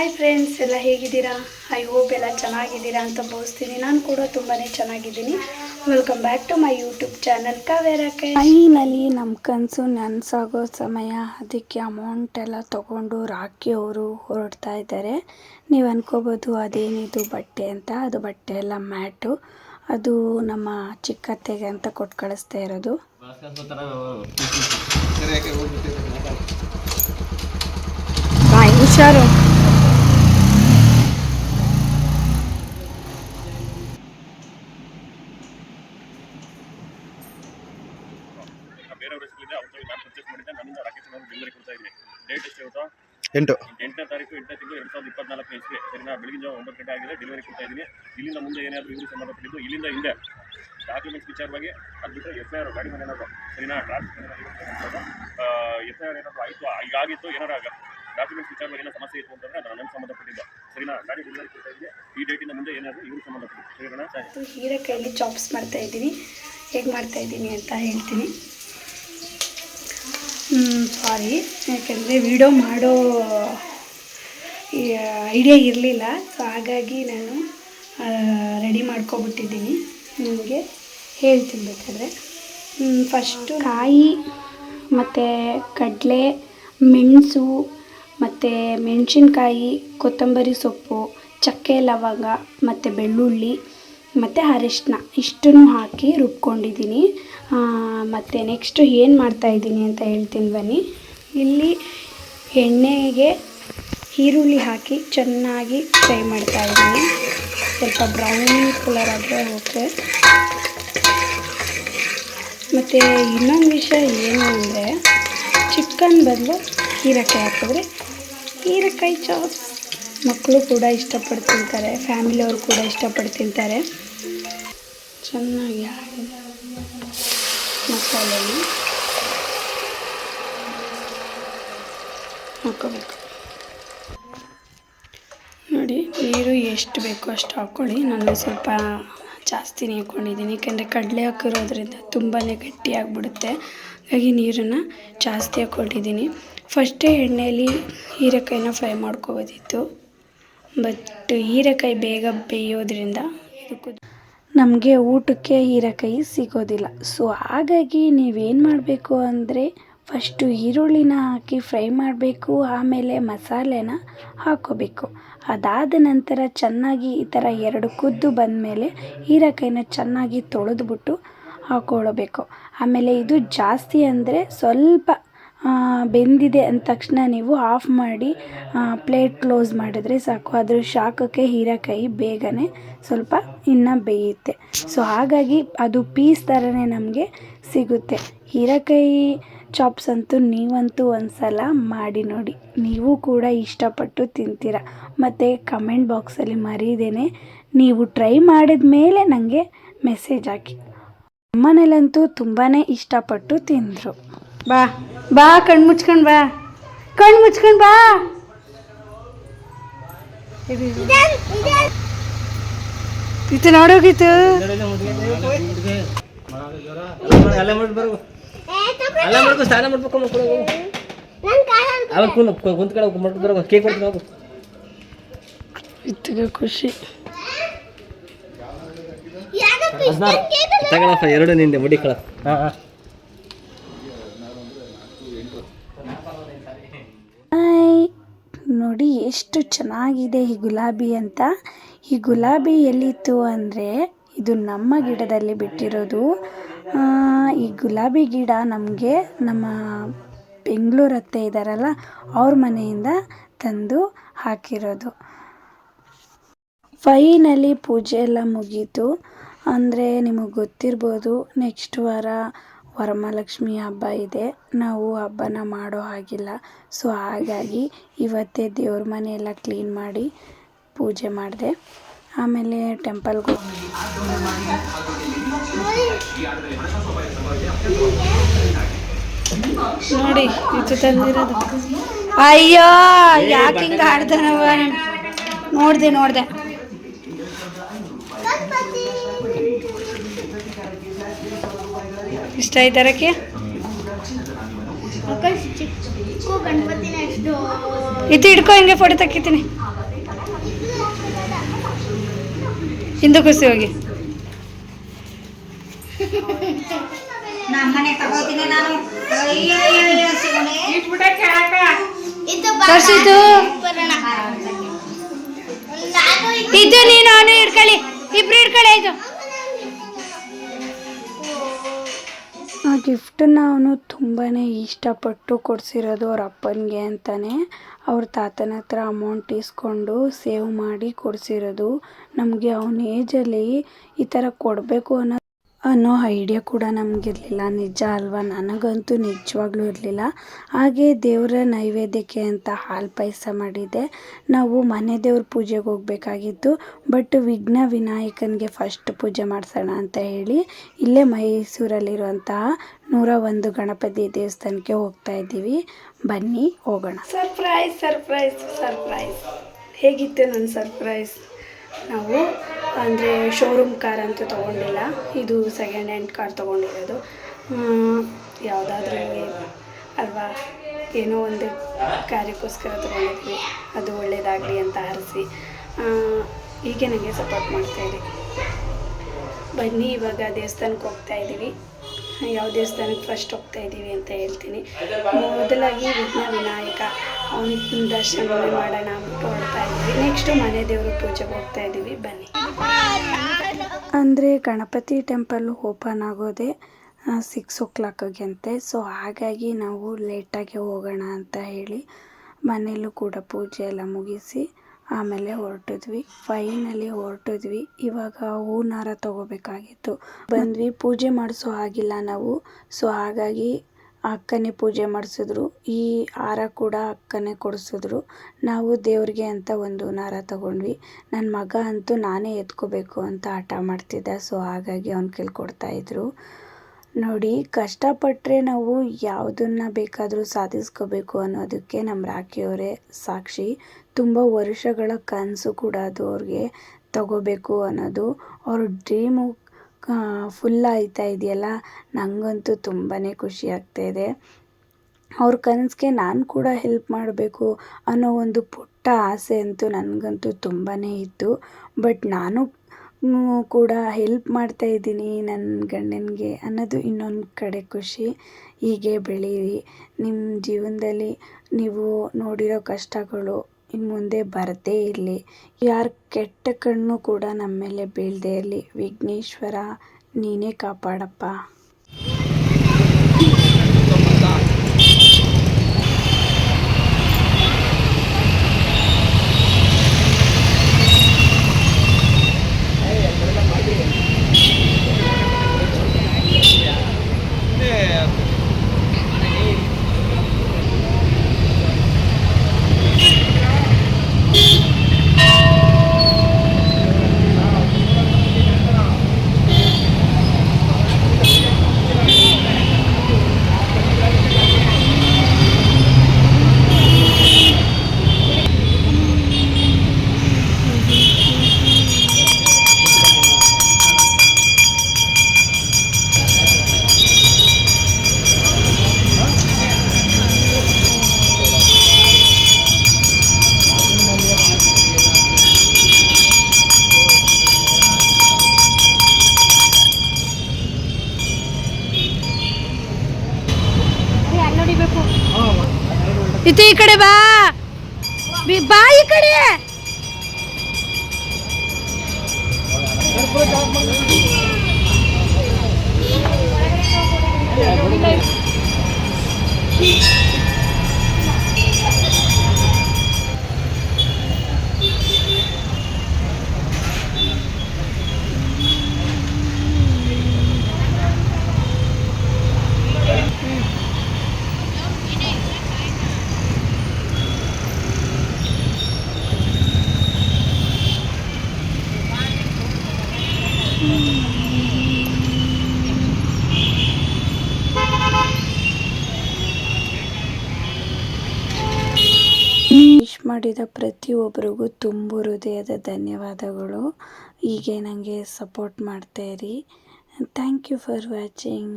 Hi friends ಎಲ್ಲ ಹೇಗಿದ್ದೀರಾ? I hope ಎಲ್ಲ ಚೆನ್ನಾಗಿದ್ದೀರಾ ಅಂತ ಬೋಸ್ತೀನಿ ನಾನು ಕೂಡ ತುಂಬಾ ಚೆನ್ನಾಗಿದ್ದೀನಿ. Welcome back to my YouTube channel ಕಾವೇರಕ್ಕೆ finally ನಮ್ಮ ಕನಸು ನನಸಾಗೋ ಸಮಯ. ಅದಕ್ಕೆ ಅಮೌಂಟ್ ಎಲ್ಲ ತೊಗೊಂಡು ರಾಕಿ ಅವರು ಹೊರಡ್ತಾ ಇದ್ದಾರೆ. ನೀವು ಅನ್ಕೋಬೋದು ಅದೇನಿದು ಬಟ್ಟೆ ಅಂತ. ಅದು ಬಟ್ಟೆ ಎಲ್ಲ ಮ್ಯಾಟು. ಅದು ನಮ್ಮ ಚಿಕ್ಕತ್ತೆಗೆ ಅಂತ ಕೊಟ್ಟು ಕಳಿಸ್ತಾ ಇರೋದು. ಹುಷಾರು. ಬೇರೆಯವ್ರ ಹೆಸರಿದೆ ಅವ್ರ ನಾನು ಪರ್ಚೇಸ್ ಮಾಡಿದ್ದೆ. ನನ್ನಿಂದ ರಾಕೇಶ್ ಅವರು ಡೆಲಿವರಿ ಕೊಡ್ತಾ ಇದ್ದೀನಿ ಡೇಟ್ ಎಷ್ಟು ಇವತ್ತು ಎಂಟು. ಎಂಟನೇ ತಾರೀಕು ಎಂಟನೇ ತಿಂಗಳು ಎರಡು ಸಾವಿರದ ಇಪ್ಪತ್ನಾಲ್ಕು ಇಸ್ವಿ. ಸರಿನಾ? ಬೆಳಗಿನ ಜಾವ ಒಂಬತ್ತು ಗಂಟೆ ಆಗಿದೆ. ಡೆಲಿವರಿ ಕೊಡ್ತಾ ಇದ್ದೀನಿ. ಇಲ್ಲಿಂದ ಮುಂದೆ ಏನಾದರೂ ಇವರು ಸಂಬಂಧಪಟ್ಟಿದ್ದು ಇಲ್ಲಿಂದ ಹಿಂದೆ. ಡಾಕ್ಯುಮೆಂಟ್ಸ್ ವಿಚಾರವಾಗಿ ಅದು ಬಿಟ್ಟರೆ ಎಫ್ ಐ ಆರ್ ಗಾಡಿ ಮೇಲೆ ಏನಾದರೂ ಸರಿನಾ ಎಫ್ ಐ ಆರ್ ಏನಾದರೂ ಆಯಿತು ಈಗ ಆಗಿತ್ತು ಏನಾರು ಆಗ. ಡಾಕ್ಯುಮೆಂಟ್ಸ್ ವಿಚಾರವಾಗಿ ಏನೋ ಸಮಸ್ಯೆ ಇತ್ತು ಅಂತಂದ್ರೆ ನಾನು ನನಗೆ ಸಂಬಂಧಪಟ್ಟಿದ್ದು. ಸರಿನಾ? ಗಾಡಿ ಡೆಲಿವರಿ ಕೊಡ್ತಾ ಇದ್ದೀನಿ. ಈ ಡೇಟಿಂದ ಮುಂದೆ ಏನಾದರೂ ಇವರು ಸಂಬಂಧಪಟ್ಟಿದ್ದು. ಸರಿನಾ? ಹೀರೆಕಾಯಲ್ಲಿ ಚಾಪ್ಸ್ ಮಾಡ್ತಾ ಇದ್ದೀನಿ ಹೇಗೆ ಮಾಡ್ತಾ ಇದ್ದೀನಿ ಅಂತ ಹೇಳ್ತೀನಿ. ಸಾರಿ ಯಾಕೆಂದರೆ ವಿಡಿಯೋ ಮಾಡೋ ಐಡಿಯಾ ಇರಲಿಲ್ಲ. ಸೊ ಹಾಗಾಗಿ ನಾನು ರೆಡಿ ಮಾಡ್ಕೊಬಿಟ್ಟಿದ್ದೀನಿ. ನಿಮಗೆ ಹೇಳ್ತೀನಿ ಬೇಕಾದರೆ. ಫಸ್ಟು ಕಾಯಿ, ಮತ್ತು ಕಡಲೆ, ಮೆಣಸು, ಮತ್ತು ಮೆಣಸಿನ್ಕಾಯಿ, ಕೊತ್ತಂಬರಿ ಸೊಪ್ಪು, ಚಕ್ಕೆ, ಲವಂಗ, ಮತ್ತು ಬೆಳ್ಳುಳ್ಳಿ. ಮತ್ತು ಅರಿಶಿನ ಇಷ್ಟನ್ನು ಹಾಕಿ ರುಬ್ಕೊಂಡಿದ್ದೀನಿ. ಮತ್ತು ನೆಕ್ಸ್ಟು ಏನು ಮಾಡ್ತಾಯಿದ್ದೀನಿ ಅಂತ ಹೇಳ್ತೀನಿ ಬನ್ನಿ. ಇಲ್ಲಿ ಎಣ್ಣೆಗೆ ಈರುಳ್ಳಿ ಹಾಕಿ ಚೆನ್ನಾಗಿ ಫ್ರೈ ಮಾಡ್ತಾ ಇದ್ದೀನಿ. ಸ್ವಲ್ಪ ಬ್ರೌನ್ ಕಲರ್ ಆದರೆ ಓಕೆ ಮತ್ತು ಇನ್ನೊಂದು ವಿಷಯ ಏನು ಅಂದರೆ ಚಿಕನ್ ಬದಲು ಹೀರೆಕಾಯಿ ಹಾಕಿದ್ರೆ ಹೀರೆಕಾಯಿ ಚಾಪ್ಸ್ ಮಕ್ಕಳು ಕೂಡ ಇಷ್ಟಪಟ್ಟು ತಿಂತಾರೆ ಫ್ಯಾಮಿಲಿಯವರು ಕೂಡ ಇಷ್ಟಪಟ್ಟು ತಿಂತಾರೆ ಚೆನ್ನಾಗಿ ಮಸಾಲೆ ಮಸಾಲೆನ ಹಾಕೋಬೇಕು. ನೋಡಿ, ನೀರು ಎಷ್ಟು ಬೇಕೋ ಅಷ್ಟು ಹಾಕ್ಕೊಳ್ಳಿ ನಾನು ಸ್ವಲ್ಪ ಜಾಸ್ತಿನೇ ಹಾಕ್ಕೊಂಡಿದ್ದೀನಿ ಏಕೆಂದರೆ ಕಡಲೆ ಹಾಕಿರೋದ್ರಿಂದ ತುಂಬಾ ಗಟ್ಟಿಯಾಗಿಬಿಡುತ್ತೆ ಹಾಗಾಗಿ ನೀರನ್ನು ಜಾಸ್ತಿ ಹಾಕ್ಕೊಂಡಿದ್ದೀನಿ ಫಸ್ಟೇ ಎಣ್ಣೆಯಲ್ಲಿ ಹೀರೆಕಾಯಿನ ಫ್ರೈ ಮಾಡ್ಕೋಬೋದಿತ್ತು ಬಟ್ ಹೀರೆಕಾಯಿ ಬೇಗ ಬೇಯೋದ್ರಿಂದ ನಮಗೆ ಊಟಕ್ಕೆ ಹೀರೆಕಾಯಿ ಸಿಗೋದಿಲ್ಲ. ಸೊ ಹಾಗಾಗಿ ನೀವೇನು ಮಾಡಬೇಕು ಅಂದರೆ ಫಸ್ಟು ಈರುಳ್ಳಿನ ಹಾಕಿ ಫ್ರೈ ಮಾಡಬೇಕು, ಆಮೇಲೆ ಮಸಾಲೆನ ಹಾಕೋಬೇಕು. ಅದಾದ ನಂತರ ಚೆನ್ನಾಗಿ ಈ ಥರ ಎರಡು ಕುದ್ದು ಬಂದಮೇಲೆ ಹೀರೆಕಾಯಿನ ಚೆನ್ನಾಗಿ ತೊಳೆದ್ಬಿಟ್ಟು ಹಾಕೊಳ್ಳಬೇಕು ಆಮೇಲೆ ಇದು ಜಾಸ್ತಿ ಅಂದರೆ ಸ್ವಲ್ಪ ಬೆಂದಿದೆ ಅಂದ ತಕ್ಷಣ ನೀವು ಆಫ್ ಮಾಡಿ ಪ್ಲೇಟ್ ಕ್ಲೋಸ್ ಮಾಡಿದ್ರೆ ಸಾಕು. ಅದ್ರ ಶಾಖಕ್ಕೆ ಹೀರೆಕಾಯಿ ಬೇಗನೆ ಸ್ವಲ್ಪ ಇನ್ನು ಬೇಯುತ್ತೆ. ಸೊ ಹಾಗಾಗಿ ಅದು ಪೀಸ್ ಥರನೇ ನಮಗೆ ಸಿಗುತ್ತೆ. ಹೀರೆಕಾಯಿ ಚಾಪ್ಸ್ ಅಂತೂ ನೀವಂತೂ ಒಂದು ಸಲ ಮಾಡಿ ನೋಡಿ. ನೀವು ಕೂಡ ಇಷ್ಟಪಟ್ಟು ತಿಂತೀರ. ಮತ್ತು ಕಮೆಂಟ್ ಬಾಕ್ಸಲ್ಲಿ ಮರೀದೇನೆ, ನೀವು ಟ್ರೈ ಮಾಡಿದ ಮೇಲೆ ನನಗೆ ಮೆಸೇಜ್ ಹಾಕಿ. ಅಮ್ಮನೇಲಂತೂ ತುಂಬಾ ಇಷ್ಟಪಟ್ಟು ತಿಂದರು. ಬಾ. ಬಾ ಕಣ್ಣು ಮುಚ್ಕೊಂಡು ಬಾ. ಕಣ್ಣು ಮುಚ್ಕೊಂಡು ಬಾ. ಇತ್ತು ನೋಡೋಗಿತ್ತು ಸ್ನಾನ ಮಾಡ್ಬೇಕು ಕುಂತ್ ಬರೋ ಕೇಕ್ ಕೊಡ್ತೀನಿ ಹೋಗು ಇತ್ತಿಗೆ ಖುಷಿ. ತಗೊಳಪ್ಪ ಎರಡು ನಿಂದೆ ಮುಡಿ ಕಳ. ಹಾಂ ಹಾಂ ಹಾಯ್ ನೋಡಿ ಎಷ್ಟು ಚೆನ್ನಾಗಿದೆ ಈ ಗುಲಾಬಿ ಅಂತ. ಈ ಗುಲಾಬಿ ಎಲ್ಲಿತ್ತು ಅಂದರೆ ಇದು ನಮ್ಮ ಗಿಡದಲ್ಲಿ ಬಿಟ್ಟಿರೋದು. ಈ ಗುಲಾಬಿ ಗಿಡ ನಮಗೆ ನಮ್ಮ ಬೆಂಗಳೂರು ಅತ್ತೆ ಇದ್ದಾರಲ್ಲ ಅವ್ರ ಮನೆಯಿಂದ ತಂದು ಹಾಕಿರೋದು. ಫೈನಲಿ ಪೂಜೆ ಎಲ್ಲ ಮುಗೀತು. ಅಂದರೆ ನಿಮಗೆ ಗೊತ್ತಿರ್ಬೋದು, ನೆಕ್ಸ್ಟ್ ವಾರ ವರಮಹಾಲಕ್ಷ್ಮಿ ಹಬ್ಬ ಇದೆ. ನಾವು ಹಬ್ಬನ ಮಾಡೋ ಹಾಗಿಲ್ಲ. ಸೊ ಹಾಗಾಗಿ ಇವತ್ತೇ ದೇವ್ರ ಮನೆ ಎಲ್ಲ ಕ್ಲೀನ್ ಮಾಡಿ ಪೂಜೆ ಮಾಡಿದೆ. ಆಮೇಲೆ ಟೆಂಪಲ್ಗೆ ನೋಡಿ ಇದು ತಂದಿರೋದು ಅಯ್ಯೋ ಯಾಕೆ ಹಿಂಗೆ ಆಡ್ತಾನವ ನೋಡಿದೆ ನೋಡಿದೆ. ಇಷ್ಟ ಆಯ್ತು ಅರಕ್ಕೆ ಇದು ಹಿಡ್ಕೊ ಹಿಂಗೆ ಫೋಟೋ ತಕ್ಕಿತೀನಿ. ಹಿಂದೂ ಖುಷಿ ಹೋಗಿ. ತೋರಿಸಿದ್ದು. ಇದು ನೀನು ಅವನು ಹಿಡ್ಕೊಳ್ಳಿ. ಇಬ್ರು ಹಿಡ್ಕೊಳ್ಳಿ ಆಯ್ತು ಆ ಗಿಫ್ಟನ್ನ ಅವನು ತುಂಬಾ ಇಷ್ಟಪಟ್ಟು ಕೊಡಿಸಿರೋದು ಅವ್ರ ಅಪ್ಪನಿಗೆ ಅಂತಾನೆ. ಅವ್ರ ತಾತನ ಹತ್ರ ಅಮೌಂಟ್ ಇಸ್ಕೊಂಡು ಸೇವ್ ಮಾಡಿ ಕೊಡಿಸಿರೋದು. ನಮಗೆ ಅವನ ಏಜಲ್ಲಿ ಈ ಥರ ಕೊಡಬೇಕು ಅನ್ನೋ ಅನ್ನೋ ಐಡಿಯಾ ಕೂಡ ನಮಗಿರಲಿಲ್ಲ. ನಿಜ ಅಲ್ವಾ? ನನಗಂತೂ ನಿಜವಾಗ್ಲೂ ಇರಲಿಲ್ಲ. ಹಾಗೆ ದೇವರ ನೈವೇದ್ಯಕ್ಕೆ ಅಂತ ಹಾಲು ಪಾಯಸ ಮಾಡಿದ್ದೆ. ನಾವು ಮನೆ ದೇವ್ರ ಪೂಜೆಗೆ ಹೋಗಬೇಕಾಗಿತ್ತು. ಬಟ್ ವಿಘ್ನ ವಿನಾಯಕನಿಗೆ ಫಸ್ಟ್ ಪೂಜೆ ಮಾಡಿಸೋಣ ಅಂತ ಹೇಳಿ ಇಲ್ಲೇ ಮೈಸೂರಲ್ಲಿರುವಂತಹ ನೂರ ಒಂದು ಗಣಪತಿ ದೇವಸ್ಥಾನಕ್ಕೆ ಹೋಗ್ತಾ ಇದ್ದೀವಿ. ಬನ್ನಿ, ಹೋಗೋಣ. ಸರ್ಪ್ರೈಸ್ ಸರ್ಪ್ರೈಸ್ ಸರ್ಪ್ರೈಸ್ ಹೇಗಿತ್ತು ನನ್ನ ಸರ್ಪ್ರೈಸ್ ನಾವು, ಅಂದರೆ ಶೋರೂಮ್ ಕಾರ್ ಅಂತ ತೊಗೊಂಡಿಲ್ಲ. ಇದು ಸೆಕೆಂಡ್ ಹ್ಯಾಂಡ್ ಕಾರ್ ತೊಗೊಂಡಿರೋದು. ಯಾವುದಾದ್ರೂ ಅಲ್ವಾ, ಏನೋ ಒಂದು ಕಾರ್ಯಕ್ಕೋಸ್ಕರ ತೊಗೊಂಡಿದ್ವಿ. ಅದು ಒಳ್ಳೆಯದಾಗಲಿ ಅಂತ ಹರಿಸಿ ಹೀಗೆ ನನಗೆ ಸಪೋರ್ಟ್ ಮಾಡ್ತಾಯಿರಿ ಬನ್ನಿ, ಇವಾಗ ದೇವಸ್ಥಾನಕ್ಕೆ ಹೋಗ್ತಾ ಇದ್ದೀವಿ. ಯಾವ ದೇವಸ್ಥಾನಕ್ಕೆ ಫಸ್ಟ್ ಹೋಗ್ತಾ ಇದ್ದೀವಿ ಅಂತ ಹೇಳ್ತೀನಿ. ಮೊದಲಾಗಿ ವಿಘ್ನ ವಿನಾಯಕ. ಅವನ ದರ್ಶನ ಮಾಡೋಣ ಅಂತ ಹೊರಡ್ತಾ ಇದ್ವಿ ನೆಕ್ಸ್ಟು ಮನೆ ದೇವ್ರ ಪೂಜೆಗೆ ಹೋಗ್ತಾ ಇದ್ದೀವಿ. ಬನ್ನಿ. ಅಂದರೆ ಗಣಪತಿ ಟೆಂಪಲ್ ಓಪನ್ ಆಗೋದೇ ಸಿಕ್ಸ್ ಓ ಕ್ಲಾಕಿಗೆ ಅಂತೆ ಸೊ ಹಾಗಾಗಿ ನಾವು ಲೇಟಾಗಿ ಹೋಗೋಣ ಅಂತ ಹೇಳಿ ಮನೆಯಲ್ಲೂ ಕೂಡ ಪೂಜೆ ಎಲ್ಲ ಮುಗಿಸಿ ಆಮೇಲೆ ಹೊರಟಿದ್ವಿ. ಫೈನಲಿ ಹೊರಟಿದ್ವಿ. ಇವಾಗ ಹೂನಾರ ತಗೋಬೇಕಾಗಿತ್ತು. ಬಂದ್ವಿ. ಪೂಜೆ ಮಾಡಿಸೋ ಆಗಿಲ್ಲ ನಾವು. ಸೊ ಹಾಗಾಗಿ ಅಕ್ಕನೇ ಪೂಜೆ ಮಾಡಿಸಿದ್ರು. ಈ ಹಾರ ಕೂಡ ಅಕ್ಕನೇ ಕೊಡಿಸಿದ್ರು. ನಾವು ದೇವ್ರಿಗೆ ಅಂತ ಒಂದು ನಾರ ತಗೊಂಡ್ವಿ. ನನ್ನ ಮಗ ಅಂತೂ ನಾನೇ ಎತ್ಕೋಬೇಕು ಅಂತ ಹಠ ಮಾಡ್ತಿದ್ದ. ಸೊ ಹಾಗಾಗಿ ಅವ್ನ ಕೈಲಿ ಕೊಡ್ತಾಯಿದ್ರು ನೋಡಿ ಕಷ್ಟಪಟ್ಟರೆ ನಾವು ಯಾವುದನ್ನ ಬೇಕಾದರೂ ಸಾಧಿಸ್ಕೋಬೇಕು ಅನ್ನೋದಕ್ಕೆ ನಮ್ಮ ರಾಖಿಯವರೇ ಸಾಕ್ಷಿ. ತುಂಬ ವರ್ಷಗಳ ಕನಸು ಕೂಡ ಅದು ಅವ್ರಿಗೆ ತಗೋಬೇಕು ಅನ್ನೋದು. ಅವ್ರ ಡ್ರೀಮು ಫುಲ್ ಆಯ್ತಾ ಇದೆಯಲ್ಲ? ನನಗಂತೂ ತುಂಬಾ ಖುಷಿ ಆಗ್ತಾಯಿದೆ ಅವ್ರ ಕನಸಿಗೆ ನಾನು ಕೂಡ ಹೆಲ್ಪ್ ಮಾಡಬೇಕು ಅನ್ನೋ ಒಂದು ಪುಟ್ಟ ಆಸೆ ಅಂತೂ ನನಗಂತೂ ತುಂಬಾ ಇತ್ತು. ಬಟ್ ನಾನು ಕೂಡ ಹೆಲ್ಪ್ ಮಾಡ್ತಾ ಇದ್ದೀನಿ ನನ್ನ ಗಂಡನಿಗೆ ಅನ್ನೋದು ಇನ್ನೊಂದು ಕಡೆ ಖುಷಿ. ಹೀಗೆ ಬೆಳೀರಿ. ನಿಮ್ಮ ಜೀವನದಲ್ಲಿ ನೀವು ನೋಡಿರೋ ಕಷ್ಟಗಳು ಇನ್ನು ಮುಂದೆ ಬರದೇ ಇರಲಿ. ಯಾರ ಕೆಟ್ಟ ಕಣ್ಣು ಕೂಡ ನಮ್ಮ ಮೇಲೆ ಬೀಳದೇ ಇರಲಿ. ವಿಘ್ನೇಶ್ವರ, ನೀನೇ ಕಾಪಾಡಪ್ಪ. ಈ ಕಡೆ ಬಾ ಬಿ- ಬಾ ಈ ಕಡೆ ವಿಶ್ ಮಾಡಿದ ಪ್ರತಿಯೊಬ್ಬರಿಗೂ ತುಂಬು ಹೃದಯದ ಧನ್ಯವಾದಗಳು. ಹೀಗೆ ನನಗೆ ಸಪೋರ್ಟ್ ಮಾಡ್ತಾಯಿರಿ ಥ್ಯಾಂಕ್ ಯು ಫಾರ್ ವಾಚಿಂಗ್